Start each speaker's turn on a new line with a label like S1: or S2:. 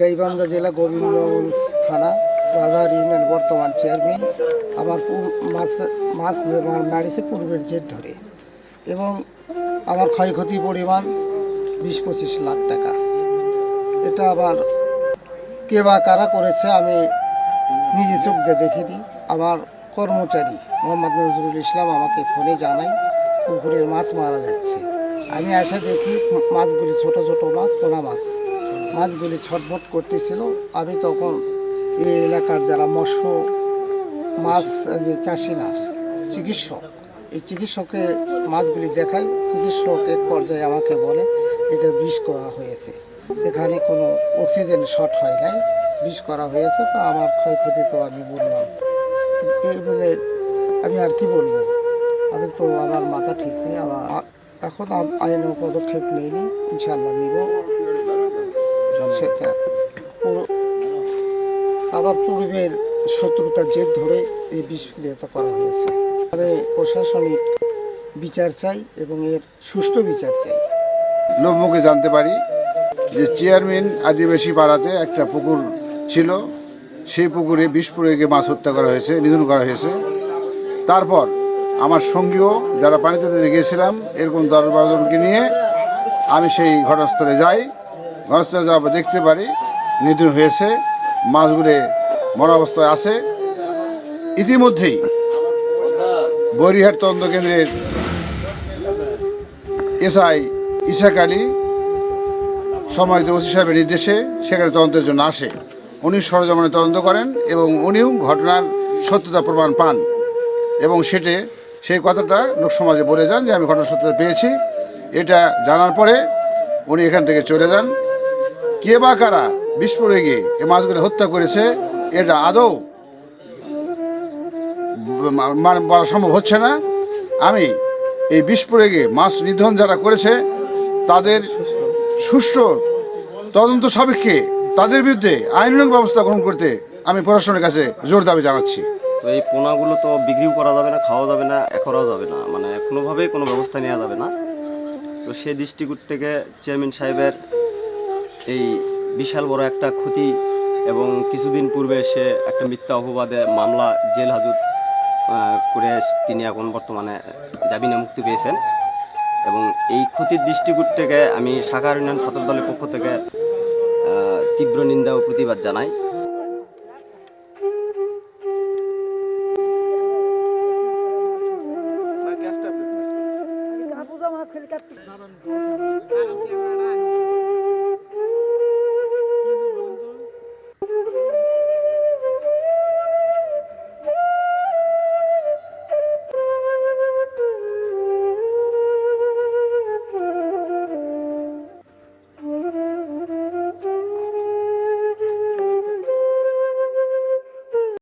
S1: গাইবান্ধা জেলা গোবিন্দগঞ্জ থানা, রাজার ইউনিয়ন বর্তমান চেয়ারম্যান। আমার মাছ মাছ মারিছে পূর্বের জেদ ধরে। এবং আমার ক্ষয়ক্ষতির পরিমাণ বিশ পঁচিশ লাখ টাকা। এটা আবার কে বা কারা করেছে, আমি নিজে চোখ দিয়ে দেখিনি। আমার কর্মচারী মোহাম্মদ নজরুল ইসলাম আমাকে ফোনে জানাই পুকুরের মাছ মারা যাচ্ছে। আমি এসে দেখি মাছগুলি ছোট ছোট মাছ, পোনা মাছ। মাছগুলি ছটফট করতেছিল। আমি তখন এই এলাকার যারা মৎস্য মাছ যে চাষি না চিকিৎসক, এই চিকিৎসকে মাছগুলি দেখাই চিকিৎসক এক পর্যায়ে আমাকে বলে, এটা বিষ করা হয়েছে। এখানে কোনো অক্সিজেন শর্ট হয় নাই। বিষ করা হয়েছে, তো আমার ক্ষয়ক্ষতি তো আমি বললাম। এই বলে আমি আর কি বলব? আমি তো আমার মাথা ঠিক নেই আমার এখন আইনের পদক্ষেপ নেইনি। ইনশাল্লাহ নিব। সেটা আবার পূর্বের শত্রুতার জেদ ধরে এই বিস্ফোরিত করা হয়েছে। তবে প্রশাসনিক বিচার চাই এবং এর সুষ্ঠু বিচার চাই।
S2: লোকমুখে জানতে পারি যে চেয়ারম্যান আদিবাসী পাড়াতে একটা পুকুর ছিল। সেই পুকুরে বিষ প্রয়োগে মাছ হত্যা করা হয়েছে, নিধন করা হয়েছে। তারপর আমার সঙ্গীও যারা পানিতে গিয়েছিলাম এরকম দশ বারো জনকে নিয়ে আমি সেই ঘটনাস্থলে যাই। ঘটনাস্থলে যাওয়ার দেখতে পারি নিধন হয়েছে, মাছগুলো মরা অবস্থায় আছে। ইতিমধ্যেই বরিহাট তদন্ত কেন্দ্রের এসআই ইসাক আলী সম্মানিত ওসি সাহেবের নির্দেশে সেখানে তদন্তের জন্য আসে। উনি সরজমানে তদন্ত করেন এবং উনিও ঘটনার সত্যতা প্রমাণ পান। এবং সেটে সেই কথাটা লোকসমাজে বলে যান যে, আমি ঘটনার সত্যতা পেয়েছি। এটা জানার পরে উনি এখান থেকে চলে যান। কে বা কারা বিস্ফোরে গিয়ে এ মাছগুলো হত্যা করেছে, এটা আদৌ বলা সম্ভব হচ্ছে না। আমি এই বিষ প্রয়োগে মাছ নিধন যারা করেছে, তাদের সুষ্ঠু তদন্ত সাপেক্ষে তাদের বিরুদ্ধে আইনানুগ ব্যবস্থা গ্রহণ করতে আমি প্রশাসনের কাছে জোর দাবি জানাচ্ছি।
S3: তো এই পোনাগুলো তো বিক্রিও করা যাবে না খাওয়া যাবে না করাও যাবে না মানে কোনোভাবেই কোনো ব্যবস্থা নেওয়া যাবে না। তো সেই দৃষ্টিকোণ থেকে চেয়ারম্যান সাহেবের এই বিশাল বড় একটা ক্ষতি এবং কিছুদিন পূর্বে সে একটা মিথ্যা অপবাদে মামলা জেল হাজত করে তিনি এখন বর্তমানে জামিনে মুক্তি পেয়েছেন। এবং এই ক্ষতির দৃষ্টিকোণ থেকে আমি শাখা ইউনিয়ন ছাত্র দলের পক্ষ থেকে তীব্র নিন্দা ও প্রতিবাদ জানাই।